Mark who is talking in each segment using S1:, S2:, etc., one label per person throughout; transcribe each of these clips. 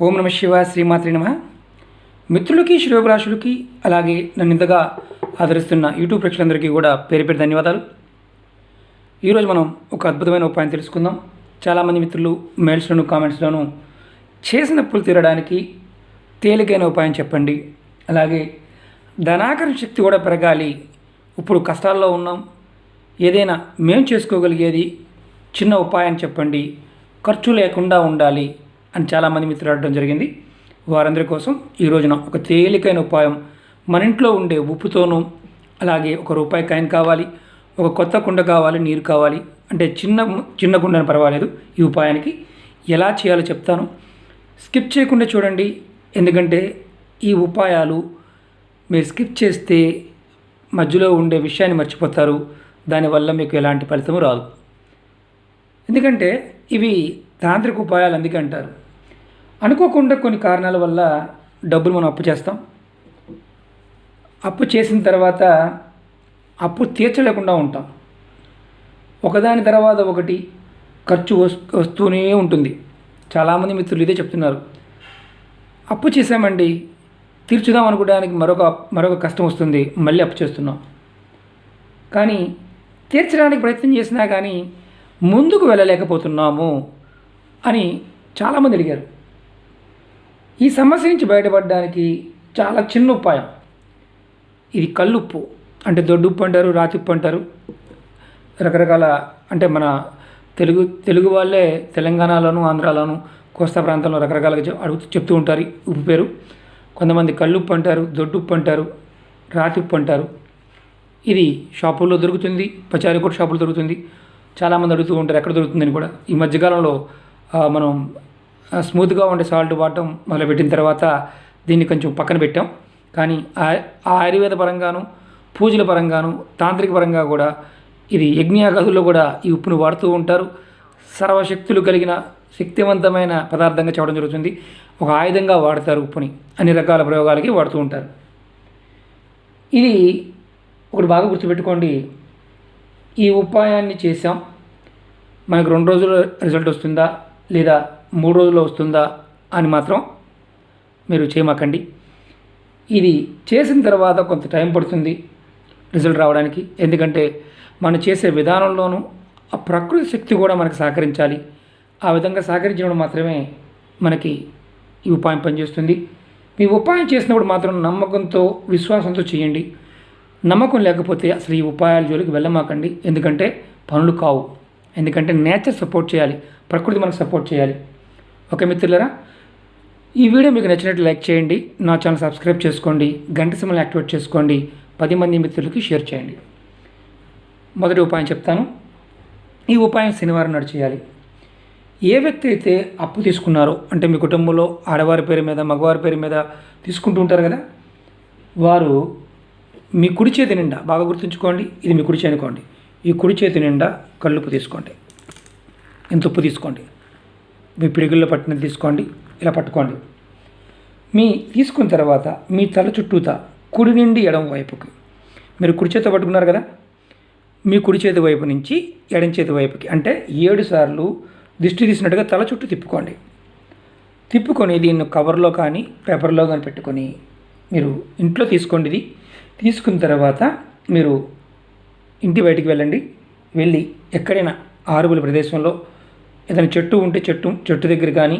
S1: ఓం నమ శివ శ్రీమాత్రి నమ. మిత్రులకి శ్రేయోభిలాషులకి అలాగే నన్ను ఇంతగా ఆదరిస్తున్న యూట్యూబ్ ప్రేక్షకులందరికీ కూడా పేరు పేరు ధన్యవాదాలు. ఈరోజు మనం ఒక అద్భుతమైన ఉపాయం తెలుసుకుందాం. చాలామంది మిత్రులు మెయిల్స్లోను కామెంట్స్లోను చేసిన అప్పులు తీరడానికి తేలికైన ఉపాయం చెప్పండి. అలాగే ధనాకరణ శక్తి కూడా పెరగాలి. ఇప్పుడు కష్టాల్లో ఉన్నాం. ఏదైనా మేము చేసుకోగలిగేది చిన్న ఉపాయం చెప్పండి. ఖర్చు లేకుండా ఉండాలి. అని చాలామంది మిత్రులు అడగడం జరిగింది. వారందరి కోసం ఈ రోజున ఒక తేలికైన ఉపాయం. మన ఇంట్లో ఉండే ఉప్పుతోనూ అలాగే ఒక రూపాయి కాయిన్ కావాలి ఒక కొత్త కుండ కావాలి నీరు కావాలి. అంటే చిన్న చిన్న కుండని పర్వాలేదు. ఈ ఉపాయానికి ఎలా చేయాలో చెప్తాను. స్కిప్ చేయకుండా చూడండి. ఎందుకంటే ఈ ఉపాయాలు మీరు స్కిప్ చేస్తే మధ్యలో ఉండే విషయాన్ని మర్చిపోతారు. దానివల్ల మీకు ఎలాంటి ఫలితము రాదు. ఎందుకంటే ఇవి తాంత్రిక ఉపాయాలు అందుకే అంటారు. అనుకోకుండా కొన్ని కారణాల వల్ల డబ్బులు మనం అప్పు చేస్తాం. అప్పు చేసిన తర్వాత అప్పు తీర్చలేకుండా ఉంటాం. ఒకదాని తర్వాత ఒకటి ఖర్చు వస్తూనే ఉంటుంది. చాలామంది మిత్రులు ఇదే చెప్తున్నారు. అప్పు చేసామండి తీర్చుదాం అనుకోవడానికి మరొక మరొక కష్టం వస్తుంది మళ్ళీ అప్పు చేస్తున్నాం. కానీ తీర్చడానికి ప్రయత్నం చేసినా కానీ ముందుకు వెళ్ళలేకపోతున్నాము అని చాలామంది అడిగారు. ఈ సమస్య నుంచి బయటపడడానికి చాలా చిన్న ఉపాయం. ఇది కల్లుప్పు అంటే దొడ్డుప్పు అంటారు రాతిప్పు అంటారు. రకరకాల అంటే మన తెలుగు తెలుగు వాళ్ళే తెలంగాణలోను ఆంధ్రాలోను కోస్తా ప్రాంతంలో రకరకాలుగా అడుగుతూ చెప్తూ ఉంటారు ఉప్పు పేరు. కొంతమంది కల్లుప్పు అంటారు దొడ్డుప్పు అంటారు రాతిప్పు అంటారు. ఇది షాపుల్లో దొరుకుతుంది పచారీ కూడా షాపులో దొరుకుతుంది చాలామంది అడుగుతూ ఉంటారు ఎక్కడ దొరుకుతుందని కూడా. ఈ మధ్యకాలంలో మనం స్మూత్గా ఉండే సాల్ట్ వాడటం మొదలుపెట్టిన తర్వాత దీన్ని కొంచెం పక్కన పెట్టాం. కానీ ఆ- ఆయుర్వేద పరంగాను పూజల పరంగాను తాంత్రిక పరంగా కూడా ఇది యజ్ఞయాగాదుల్లో కూడా ఈ ఉప్పును వాడుతూ ఉంటారు. సర్వశక్తులు కలిగిన శక్తివంతమైన పదార్థంగా చెప్పడం జరుగుతుంది. ఒక ఆయుధంగా వాడతారు ఉప్పుని. అన్ని రకాల ప్రయోగాలకి వాడుతూ ఉంటారు. ఇది ఒకటి బాగా గుర్తుపెట్టుకోండి. ఈ ఉపాయాన్ని చేసాం మనకు రెండు రోజుల రిజల్ట్ వస్తుందా లేదా మూడు రోజుల్లో వస్తుందా అని మాత్రం మీరు చేయమాకండి. ఇది చేసిన తర్వాత కొంత టైం పడుతుంది రిజల్ట్ రావడానికి. ఎందుకంటే మనం చేసే విధానంలోనూ ఆ ప్రకృతి శక్తి కూడా మనకు సహకరించాలి. ఆ విధంగా సహకరించినప్పుడు మాత్రమే మనకి ఈ ఉపాయం పనిచేస్తుంది. మీ ఉపాయం చేసినప్పుడు మాత్రం నమ్మకంతో విశ్వాసంతో చేయండి. నమ్మకం లేకపోతే అసలు ఈ ఉపాయాల జోలికి వెళ్ళమాకండి. ఎందుకంటే పనులు కావు. ఎందుకంటే నేచర్ సపోర్ట్ చేయాలి. ప్రకృతి మనకు సపోర్ట్ చేయాలి. ఓకే మిత్రులరా? ఈ వీడియో మీకు నచ్చినట్లు లైక్ చేయండి నా ఛానల్ సబ్స్క్రైబ్ చేసుకోండి గంట సమయం యాక్టివేట్ చేసుకోండి పది మంది మిత్రులకి షేర్ చేయండి. మొదటి ఉపాయం చెప్తాను. ఈ ఉపాయం శనివారం నాడు చేయాలి. ఏ వ్యక్తి అయితే అప్పు తీసుకున్నారో అంటే మీ కుటుంబంలో ఆడవారి పేరు మీద మగవారి పేరు మీద తీసుకుంటూ ఉంటారు కదా వారు మీ కుడి చేతి నిండా బాగా గుర్తుంచుకోండి ఇది మీ కుడి చేతి ఈ కుడి చేతి నిండా కళ్ళుప్పు తీసుకోండి ఇంత ఉప్పు తీసుకోండి. మీ పిరుగుల్లో పట్టిన తీసుకోండి ఇలా పట్టుకోండి. మీ తీసుకున్న తర్వాత మీ తల చుట్టూత కుడి నుండి ఎడం వైపుకి. మీరు కుడి చేత పట్టుకున్నారు కదా? మీ కుడి చేతి వైపు నుంచి ఎడం చేతి వైపుకి. అంటే ఏడు సార్లు దిష్టి తీసినట్టుగా తల చుట్టూ తిప్పుకోండి. తిప్పుకొని దీన్ని కవర్లో కానీ పేపర్లో కానీ పెట్టుకొని మీరు ఇంట్లో తీసుకోండి ఇది. తీసుకున్న తర్వాత మీరు ఇంటి బయటికి వెళ్ళండి. వెళ్ళి ఎక్కడైనా ఆరుబుల ప్రదేశంలో ఏదైనా చెట్టు ఉంటే చెట్టు చెట్టు దగ్గర కానీ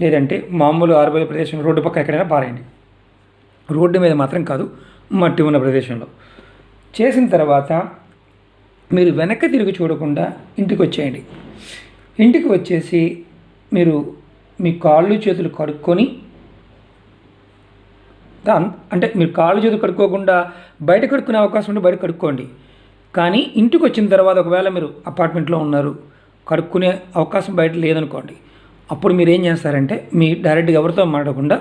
S1: లేదంటే మామూలు ఆరుబయలు ప్రదేశం రోడ్డు పక్క ఎక్కడైనా పారేయండి. రోడ్డు మీద మాత్రం కాదు మట్టి ఉన్న ప్రదేశంలో. చేసిన తర్వాత మీరు వెనక్కి తిరిగి చూడకుండా ఇంటికి వచ్చేయండి. ఇంటికి వచ్చేసి మీరు మీ కాళ్ళు చేతులు కడుక్కొని అంటే మీరు కాళ్ళు చేతులు కడుక్కోకుండా బయట కడుక్కునే అవకాశం ఉంటే బయట కడుక్కోండి. కానీ ఇంటికి వచ్చిన తర్వాత ఒకవేళ మీరు అపార్ట్మెంట్లో ఉన్నారు కడుక్కునే అవకాశం బయట లేదనుకోండి. అప్పుడు మీరు ఏం చేస్తారంటే మీ డైరెక్ట్గా ఎవరితో మాట్లాడకుండా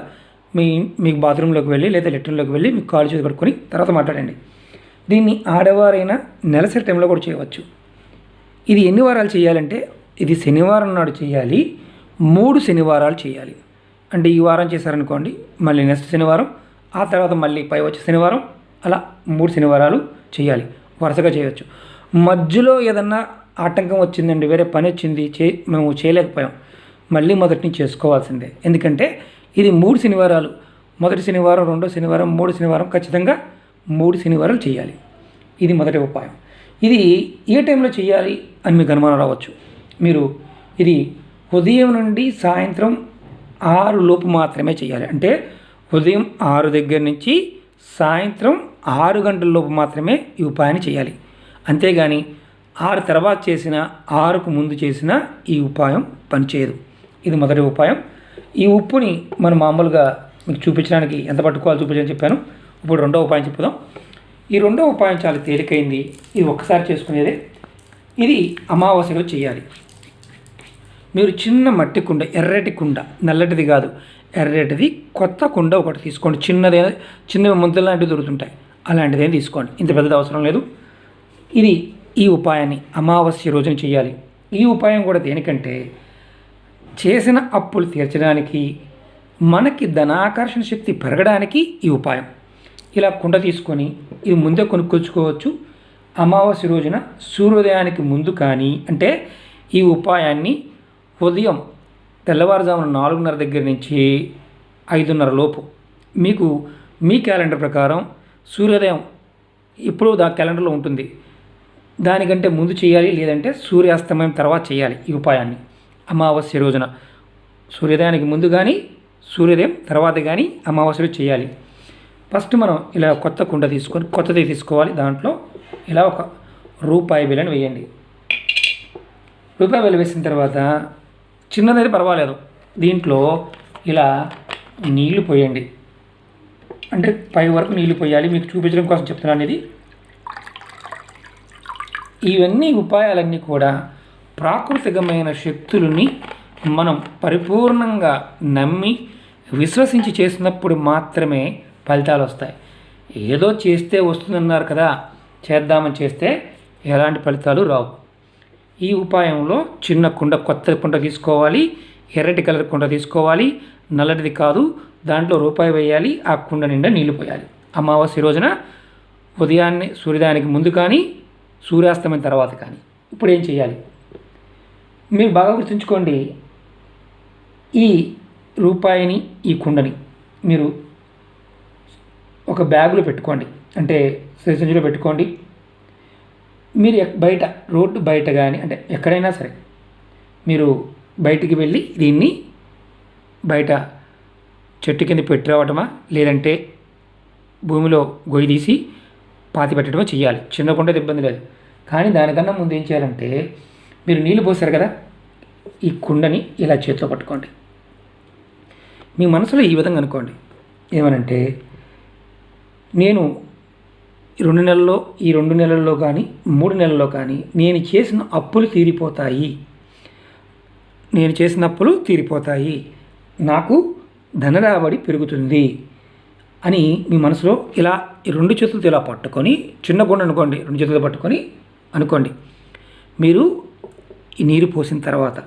S1: మీ మీకు బాత్రూంలోకి వెళ్ళి లేదా లెట్రిన్లోకి వెళ్ళి మీ కాల్ చేతి కడుక్కొని తర్వాత మాట్లాడండి. దీన్ని ఆడవారైనా నెలసరి టైంలో కూడా చేయవచ్చు. ఇది ఎన్ని వారాలు చేయాలంటే ఇది శనివారం నాడు చేయాలి మూడు శనివారాలు చేయాలి. అంటే ఈ వారం చేశారనుకోండి మళ్ళీ నెక్స్ట్ శనివారం ఆ తర్వాత మళ్ళీ పై వచ్చే శనివారం అలా మూడు శనివారాలు చేయాలి. వరుసగా చేయవచ్చు. మధ్యలో ఏదన్నా ఆటంకం వచ్చిందండి వేరే పని వచ్చింది చే మేము చేయలేకపోయాం. మళ్ళీ మొదటి నుంచి చేసుకోవాల్సిందే. ఎందుకంటే ఇది మూడు శనివారాలు. మొదటి శనివారం రెండో శనివారం మూడు శనివారం ఖచ్చితంగా మూడు శనివారాలు చేయాలి. ఇది మొదటి ఉపాయం. ఇది ఏ టైంలో చేయాలి అని మీకు అనుమానం రావచ్చు. మీరు ఇది ఉదయం నుండి సాయంత్రం ఆరు లోపు మాత్రమే చేయాలి. అంటే ఉదయం ఆరు దగ్గర నుంచి సాయంత్రం ఆరు గంటల లోపు మాత్రమే ఈ ఉపాయాన్ని చేయాలి. అంతేగాని ఆరు తర్వాత చేసిన ఆరుకు ముందు చేసిన ఈ ఉపాయం పనిచేయదు. ఇది మొదటి ఉపాయం. ఈ ఉప్పుని మనం మామూలుగా మీకు చూపించడానికి ఎంత పట్టుకోవాలో చూపించని చెప్పాను. ఇప్పుడు రెండో ఉపాయం చెప్పుదాం. ఈ రెండో ఉపాయం చాలా తేలికైంది. ఇది ఒక్కసారి చేసుకునేదే. ఇది అమావాస్యలో చేయాలి. మీరు చిన్న మట్టి కుండ ఎర్రటి కుండ నల్లటిది కాదు ఎర్రటిది కొత్త కుండ ఒకటి తీసుకోండి. చిన్నదే చిన్న ముద్దలు లాంటివి దొరుకుతుంటాయి. అలాంటిదేం తీసుకోండి. ఇంత పెద్దది అవసరం లేదు. ఇది ఈ ఉపాయాన్ని అమావాస్య రోజున చేయాలి. ఈ ఉపాయం కూడా దేనికంటే చేసిన అప్పులు తీర్చడానికి మనకి ధనాకర్షణ శక్తి పెరగడానికి ఈ ఉపాయం. ఇలా కుండ తీసుకొని ఇది ముందే కొనుక్కొచ్చుకోవచ్చు. అమావాస్య రోజున సూర్యోదయానికి ముందు కానీ అంటే ఈ ఉపాయాన్ని ఉదయం తెల్లవారుజామున నాలుగున్నర దగ్గర నుంచి ఐదున్నర లోపు. మీకు మీ క్యాలెండర్ ప్రకారం సూర్యోదయం ఇప్పుడు దా క్యాలెండర్లో ఉంటుంది. దానికంటే ముందు చేయాలి లేదంటే సూర్యాస్తమయం తర్వాత చేయాలి ఈ ఉపాయాన్ని. అమావాస్య రోజున సూర్యోదయానికి ముందు కానీ సూర్యోదయం తర్వాత కానీ అమావాస్యలో చేయాలి. ఫస్ట్ మనం ఇలా కొత్త కుండ తీసుకొని కొత్తది తీసుకోవాలి దాంట్లో. ఇలా ఒక రూపాయి బిల్లని వేయండి. రూపాయి బిల్ల వేసిన తర్వాత చిన్నదైతే పర్వాలేదు. దీంట్లో ఇలా నీళ్ళు పోయండి. అంటే పై వరకు నీళ్ళు పోయాలి. మీకు చూపించడం కోసం చెప్తున్నాను ఇది. ఇవన్నీ ఉపాయాలన్నీ కూడా ప్రాకృతికమైన శక్తులని మనం పరిపూర్ణంగా నమ్మి విశ్వసించి చేసినప్పుడు మాత్రమే ఫలితాలు వస్తాయి. ఏదో చేస్తే వస్తుందన్నారు కదా చేద్దామని చేస్తే ఎలాంటి ఫలితాలు రావు. ఈ ఉపాయంలో చిన్న కుండ కొత్త కుండ తీసుకోవాలి ఎర్రటి కలర్ కుండ తీసుకోవాలి నల్లటిది కాదు దాంట్లో రూపాయి వేయాలి ఆ కుండ నిండా నీళ్ళు పోయాలి. అమావాస్య రోజున ఉదయాన్నే సూర్యోదయానికి ముందు కానీ సూర్యాస్తమయం తర్వాత కానీ. ఇప్పుడు ఏం చేయాలి? మీరు బాగా గుర్తుంచుకోండి ఈ రూపాయిని ఈ కుండని మీరు ఒక బ్యాగులో పెట్టుకోండి. అంటే సంచిలో పెట్టుకోండి. మీరు ఎక్- బయట రోడ్డు బయట కానీ అంటే ఎక్కడైనా సరే మీరు బయటికి వెళ్ళి దీన్ని బయట చెట్టు కింద పెట్టి రావటమా? లేదంటే భూమిలో గొయ్యి తీసి పాతి పెట్టడమో? చేయాలి చిన్న కొండ ఇబ్బంది లేదు. కానీ దానికన్నా ముందు ఏం చేయాలంటే మీరు నీళ్ళు పోసారు కదా ఈ కుండని ఇలా చేతిలో పట్టుకోండి. మీ మనసులో ఈ విధంగా అనుకోండి. ఏమనంటే నేను రెండు నెలల్లో ఈ రెండు నెలల్లో కానీ మూడు నెలల్లో కానీ నేను చేసిన అప్పులు తీరిపోతాయి. నేను చేసిన అప్పులు తీరిపోతాయి. నాకు ధన రాబడి పెరుగుతుంది అని మీ మనసులో ఇలా రెండు చేతులతో ఇలా పట్టుకొని చిన్న గుండె అనుకోండి రెండు చేతులతో పట్టుకొని అనుకోండి. మీరు ఈ నీరు పోసిన తర్వాత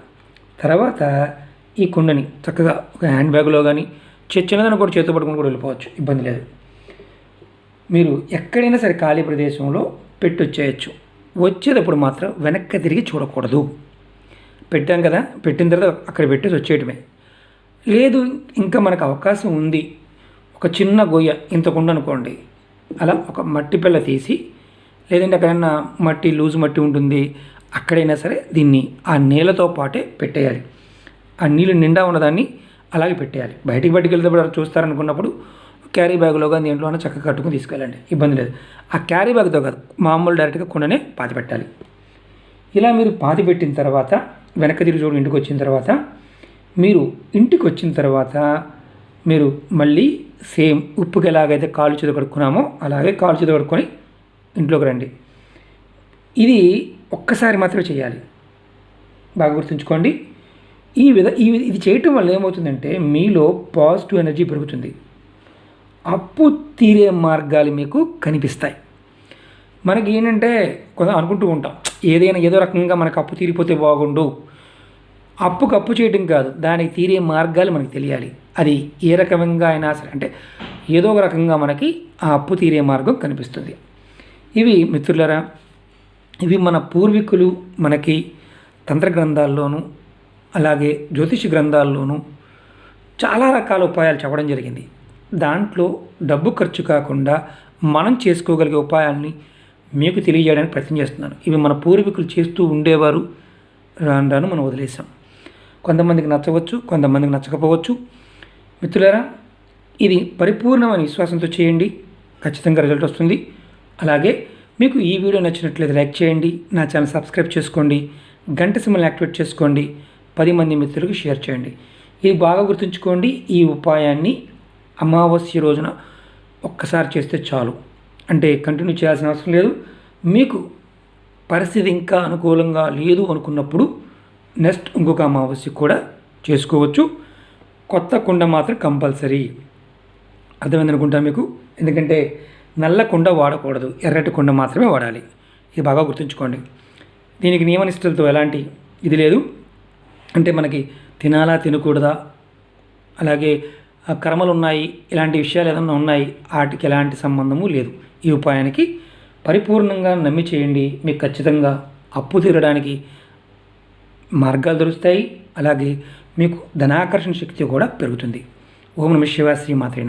S1: తర్వాత ఈ కుండని చక్కగా ఒక హ్యాండ్ బ్యాగ్లో కానీ చిన్నదన కూడా చేతితో పట్టుకొని కూడా వెళ్ళిపోవచ్చు. ఇబ్బంది లేదు. మీరు ఎక్కడైనా సరే ఖాళీ ప్రదేశంలో పెట్టి వచ్చేయచ్చు వచ్చేటప్పుడు మాత్రం వెనక్కి తిరిగి చూడకూడదు. పెట్టాం కదా పెట్టిన తర్వాత అక్కడ పెట్టేసి వచ్చేయటమే. లేదు ఇంకా మనకు అవకాశం ఉంది. ఒక చిన్న గొయ్య ఇంత కుండ అనుకోండి. అలా ఒక మట్టి పిల్ల తీసి లేదంటే ఎక్కడైనా మట్టి లూజ్ మట్టి ఉంటుంది అక్కడైనా సరే దీన్ని ఆ నీళ్ళతో పాటే పెట్టేయాలి. ఆ నీళ్ళు నిండా ఉన్నదాన్ని అలాగే పెట్టేయాలి. బయటికి బయటికి వెళ్తే చూస్తారనుకున్నప్పుడు క్యారీ బ్యాగ్లో కానీ దేంట్లో చక్కగా కట్టుకుని తీసుకెళ్ళండి. ఇబ్బంది లేదు. ఆ క్యారీ బ్యాగ్తో కాదు మామూలు డైరెక్ట్గా కుండనే పాతి పెట్టాలి ఇలా మీరు పాతి పెట్టిన తర్వాత వెనక్కి తిరిగి చూడు ఇంటికి వచ్చిన తర్వాత మీరు ఇంటికి వచ్చిన తర్వాత మీరు మళ్ళీ సేమ్ ఉప్పుకి ఎలాగైతే కాలు చేతి కడుక్కున్నామో అలాగే కాలు చేతి కడుక్కొని ఇంట్లోకి రండి. ఇది ఒక్కసారి మాత్రమే చేయాలి. బాగా గుర్తుంచుకోండి. ఈ విధ ఈ ఇది చేయటం వల్ల ఏమవుతుందంటే మీలో పాజిటివ్ ఎనర్జీ పెరుగుతుంది. అప్పు తీరే మార్గాలు మీకు కనిపిస్తాయి. మనకి ఏంటంటే కొంత అనుకుంటూ ఉంటాం. ఏదైనా ఏదో రకంగా మనకు అప్పు తీరిపోతే బాగుండు. అప్పుకు అప్పు చేయడం కాదు. దానికి తీరే మార్గాలు మనకు తెలియాలి. అది ఏ రకంగా అయినా సరే అంటే ఏదో ఒక రకంగా మనకి ఆ అప్పు తీరే మార్గం కనిపిస్తుంది. ఇవి మిత్రులరా ఇవి మన పూర్వీకులు మనకి తంత్ర గ్రంథాల్లోనూ అలాగే జ్యోతిష గ్రంథాల్లోనూ చాలా రకాల ఉపాయాలు చెప్పడం జరిగింది. దాంట్లో డబ్బు ఖర్చు కాకుండా మనం చేసుకోగలిగే ఉపాయాల్ని మీకు తెలియజేయడానికి ప్రయత్నం చేస్తున్నాను. ఇవి మన పూర్వీకులు చేస్తూ ఉండేవారు రాను రాను మనం వదిలేసాం కొంతమందికి నచ్చవచ్చు కొంతమందికి నచ్చకపోవచ్చు. మిత్రులారా ఇది పరిపూర్ణమైన విశ్వాసంతో చేయండి. ఖచ్చితంగా రిజల్ట్ వస్తుంది. అలాగే మీకు ఈ వీడియో నచ్చినట్లయితే లైక్ చేయండి నా ఛానల్ సబ్స్క్రైబ్ చేసుకోండి గంట సిమ్మల్ని యాక్టివేట్ చేసుకోండి పది మంది మిత్రులకు షేర్ చేయండి. ఇది బాగా గుర్తుంచుకోండి ఈ ఉపాయాన్ని అమావాస్య రోజున ఒక్కసారి చేస్తే చాలు. అంటే కంటిన్యూ చేయాల్సిన అవసరం లేదు. మీకు పరిస్థితి ఇంకా అనుకూలంగా లేదు అనుకున్నప్పుడు నెక్స్ట్ ఇంకొక అమావాస్య కూడా చేసుకోవచ్చు. కొత్త కుండ మాత్రం కంపల్సరీ. అర్థమైందనుకుంటా మీకు? ఎందుకంటే నల్ల కుండ వాడకూడదు. ఎర్రటి కుండ మాత్రమే వాడాలి. ఇది బాగా గుర్తుంచుకోండి. దీనికి నియమనిష్టలతో ఎలాంటి ఇది లేదు. అంటే మనకి తినాలా తినకూడదా? అలాగే కర్మలు ఉన్నాయి ఇలాంటి విషయాలు ఏదైనా ఉన్నాయి వాటికి ఎలాంటి సంబంధము లేదు. ఈ ఉపాయానికి పరిపూర్ణంగా నమ్మి చేయండి. మీకు ఖచ్చితంగా అప్పు తీరడానికి మార్గాలు దొరుకుతాయి. అలాగే మీకు ధనాకర్షణ శక్తి కూడా పెరుగుతుంది. ఓం నమ శివ శ్రీ మాత్రే